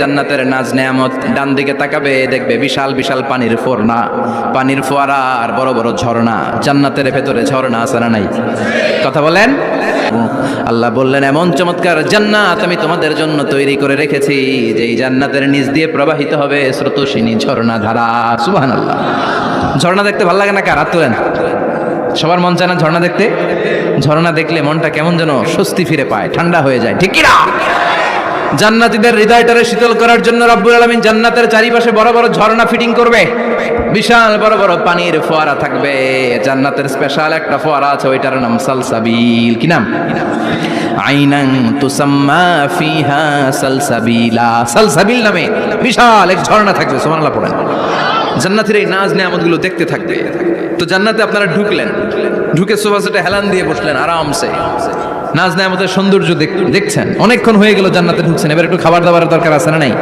জান্নাতের নাজ নেয়ামত ডান দিকে তাকাবে, দেখবে বিশাল বিশাল পানির ফোরনা। পানির ফোয়ারা আর বড় বড় ঝর্ণা। জান্নাতের ভেতরে ঝর্ণা আছে না নাই? কথা বলেন? আল্লাহ বললেন, এমন চমৎকার জান্নাত আমি তোমাদের জন্য তৈরি করে রেখেছি যে এই জান্নাতের নিচ দিয়ে প্রবাহিত হবে স্রোতসিনী ঝর্ণা ধারা। সুবাহান আল্লাহ ঝর্ণা দেখতে ভালো লাগে না কার? তোলেন। সবার মন চায় না ঝর্ণা দেখতে? ঝর্ণা দেখলে মনটা কেমন যেন স্বস্তি ফিরে পায়, ঠান্ডা হয়ে যায়। ঠিক না? জান্নাতীদের হৃদয়টারে শীতল করার জন্য রব্বুল আলমিন জান্নাতের চারিপাশে বড় বড় ঝর্ণা ফিটিং করবে। বিশাল বড় বড় পানির ফোয়ারা থাকবে। জান্নাতের স্পেশাল একটা ফোয়ারা আছে, ওইটার নাম সালসাবিল। কি নাম? আইনাং তুসাম্মা ফিহা সালসাবিলা। সালসাবিল নামে বিশাল এক ঝর্ণা থাকবে, সুবহানাল্লাহ পড়েন। জান্নাতের এই নাজ নেয়ামতগুলো দেখতে থাকবে। তো জান্নাতে আপনারা ঢুকলেন। ঢুকে সোফাসেটে হেলান দিয়ে বসলেন, আরামসে। নাজ নেয়ামতের সৌন্দর্য দেখ- দেখছেন? অনেকক্ষণ হয়ে গেল জান্নাতে ঢুকছেন। এবার একটু খাবার দাবারের দরকার আছে না নাই?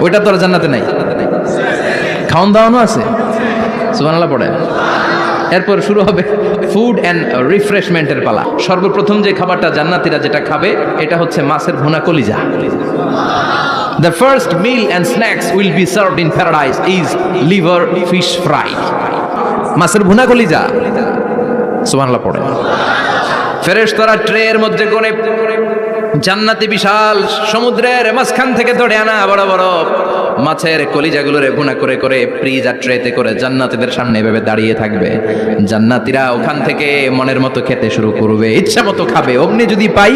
ওইটা তো আর জান্নাতে নাই। খাওয়ান দাওয়ানো আছে? সুবহানাল্লাহ পড়ে এরপর শুরু হবে ফুড অ্যান্ড রিফ্রেশমেন্টের পালা। সর্বপ্রথম যে খাবারটা জান্নাতিরা যেটা খাবে, এটা হচ্ছে মাছের ভুনা কলিজা। The first meal and snacks will be served in paradise is liver fish fry. মাছের ভুনা কলিজা। সুবহানাল্লাহ পড়ে ফেরেশতারা ট্রের মধ্যে করে জান্নাতি বিশাল সমুদ্রের মাঝখান থেকে ধরে আনা বড় বড় মাছের কলিজাগুলোরে ভুনা করে করে ফ্রিজ আর ট্রেতে করে জান্নাতীদের সামনে এভাবে দাঁড়িয়ে থাকবে। জান্নাতীরা ওখান থেকে মনের মতো খেতে শুরু করবে, ইচ্ছা মতো খাবে। অমনি যদি পাই,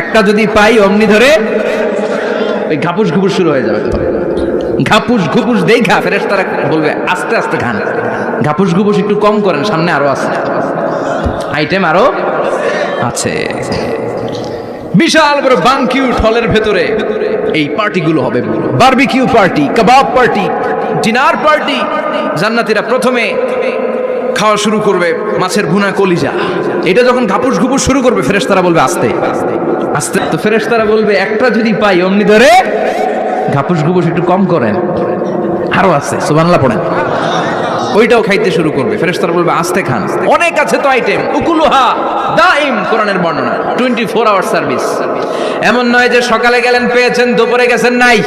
একটা যদি পাই, অমনি ধরে ওই ঘাপুস ঘুপুস শুরু হয়ে যাবে। ঘাপুস ঘুপুস দেই খা ফেরেস তারা বলবে, আস্তে আস্তে খান। ঘাপুস ঘুপুস একটু কম করেন, সামনে আরও আছে। আইটেম আরও আছে। বিশাল বড় বাংকিউট হলের ভেতরে এই পার্টিগুলো হবে। বারবিকিউ পার্টি কাবাব পার্টি ডিনার পার্টি জান্নাতীরা প্রথমে খাওয়া শুরু করবে মাছের ভুনা কলিজা। এটা যখন ঘাপুস ঘুপুস শুরু করবে, ফেরেশতারা বলবে, আস্তে আস্তে। তো ফেরেশতারা বলবে, একটা যদি পাই, অমনি ধরে ঘাপুস ঘুপুস একটু কম করেন। আরও আছে, সুবহানাল্লাহ পড়েন। ওইটাও খাইতে শুরু করবে। ফেরেশতারা বলবে, আস্তে খান। অনেক আছে তো আইটেম উকুলুহা দাইম কোরআনের বর্ণনা। টোয়েন্টি ফোর আওয়ার সার্ভিস এমন নয় যে সকালে গেলেন, পেয়েছেন, দুপুরে গেছেন, নাই।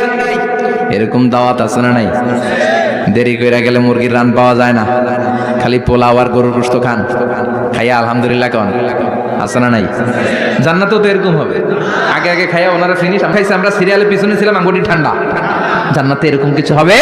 এরকম দাওয়াত আছে না নাই? দেরি কইরা গেলে মুরগির রান পাওয়া যায় না। খালি পোলাও আর গরুর গোস্ত খান। খাইয়া আলহামদুলিল্লাহ কন। আছে না নাই? জান্নাতেও তো এরকম হবে। আগে আগে খাইয়া ওনারা ফিনিশ খাইছে, আমরা সিরিয়ালের পিছনে ছিলাম আঙ্গুটি ঠান্ডা। জান্নাতে এরকম কিছু হবে?